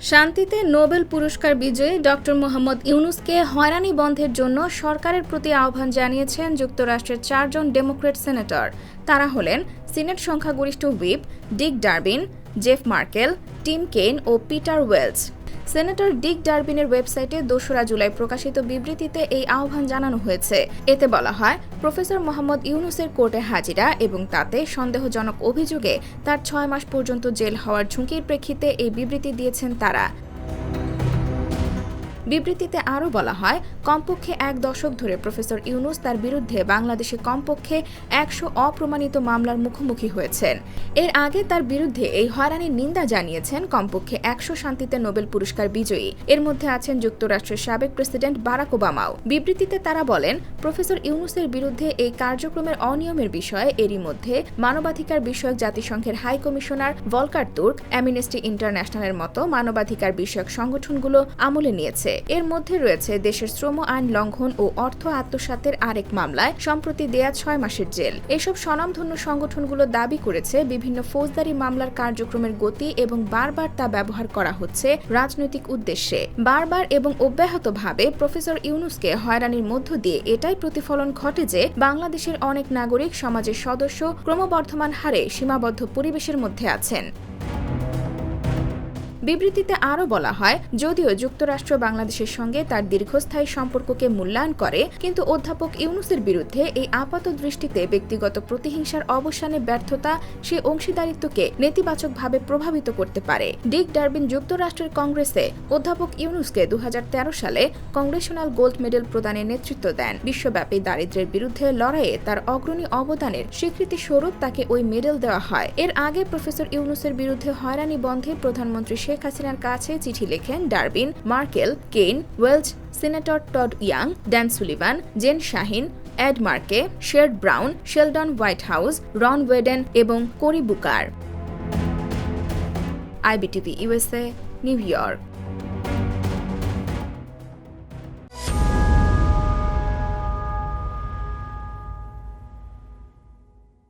শান্তিতে নোবেল পুরস্কার বিজয়ী ডক্টর মোহাম্মদ ইউনুসকে হয়রানি বন্ধের জন্য সরকারের প্রতি আহ্বান জানিয়েছেন যুক্তরাষ্ট্রের চারজন ডেমোক্রেট সেনেটর। তারা হলেন সিনেট সংখ্যাগরিষ্ঠ whip, Dick Durbin, Jeff Merkley, Tim Kaine ও পিটার ওয়েলস। সেনেটর ডিক ডারবিনের ওয়েবসাইটে দোসরা জুলাই প্রকাশিত বিবৃতিতে এই আহ্বান জানানো হয়েছে। এতে বলা হয়, প্রফেসর মোহাম্মদ ইউনুসের কোর্টে হাজিরা এবং তাতে সন্দেহজনক অভিযোগে তার ছয় মাস পর্যন্ত জেল হওয়ার ঝুঁকির প্রেক্ষিতে এই বিবৃতি দিয়েছেন তারা। বিবৃতিতে আরও বলা হয়, কমপক্ষে এক দশক ধরে প্রফেসর ইউনুস তার বিরুদ্ধে বাংলাদেশে কমপক্ষে একশো অপ্রমাণিত মামলার মুখোমুখি হয়েছেন। এর আগে তার বিরুদ্ধে এই হয়রানির নিন্দা জানিয়েছেন কমপক্ষে একশো শান্তিতে নোবেল পুরস্কার বিজয়ী। এর মধ্যে আছেন যুক্তরাষ্ট্রের সাবেক প্রেসিডেন্ট বারাক ওবামাও। বিবৃতিতে তারা বলেন, প্রফেসর ইউনুসের বিরুদ্ধে এই কার্যক্রমের অনিয়মের বিষয়ে এরই মধ্যে মানবাধিকার বিষয়ক জাতিসংঘের high commissioner Volker Turk, Amnesty ইন্টারন্যাশনালের মতো মানবাধিকার বিষয়ক সংগঠনগুলো আমলে নিয়েছে। এর মধ্যে রয়েছে দেশের শ্রম আইন লঙ্ঘন ও অর্থ আত্মসাতের আরেক মামলায় সম্প্রতি দেয়া ছয় মাসের জেল। এসব স্বনামধন্য সংগঠনগুলো দাবি করেছে বিভিন্ন ফৌজদারি মামলার কার্যক্রমের গতি এবং বারবার তা ব্যবহার করা হচ্ছে রাজনৈতিক উদ্দেশ্যে। বারবার এবং অব্যাহতভাবে প্রফেসর ইউনুসকে হয়রানির মধ্য দিয়ে এটাই প্রতিফলন ঘটে যে বাংলাদেশের অনেক নাগরিক, সমাজের সদস্য ক্রমবর্ধমান হারে সীমাবদ্ধ পরিবেশের মধ্যে আছেন। বিবৃতিতে আরও বলা হয়, যদিও যুক্তরাষ্ট্র বাংলাদেশের সঙ্গে তার দীর্ঘস্থায়ী সম্পর্ককে মূল্যায়ন করে, কিন্তু অধ্যাপক ইউনুসের বিরুদ্ধে এই আপাত দৃষ্টিতে ব্যক্তিগত প্রতিহিংসার অবসানে ব্যর্থতা সে অংশীদারিত্বকে নেতিবাচকভাবে প্রভাবিত করতে পারে। ডিক ডারবিন যুক্তরাষ্ট্রের কংগ্রেসে অধ্যাপক ইউনুসকে দু হাজার তেরো সালে কংগ্রেশনাল গোল্ড মেডেল প্রদানের নেতৃত্ব দেন। বিশ্বব্যাপী দারিদ্র্যের বিরুদ্ধে লড়াইয়ে তার অগ্রণী অবদানের স্বীকৃতি স্বরূপ তাকে ওই মেডেল দেওয়া হয়। এর আগে প্রফেসর ইউনুসের বিরুদ্ধে হয়রানি বন্ধে প্রধানমন্ত্রী শেখ হাসিনার কাছে চিঠি লেখেন Durbin, Merkley, Kaine Welch senator Todd Young, Dan Sullivan, Jeanne Shaheen, Ed Markey Sherrod Brown, Sheldon Whitehouse Ron Wyden এবং Cory Booker. IBTV USA New York.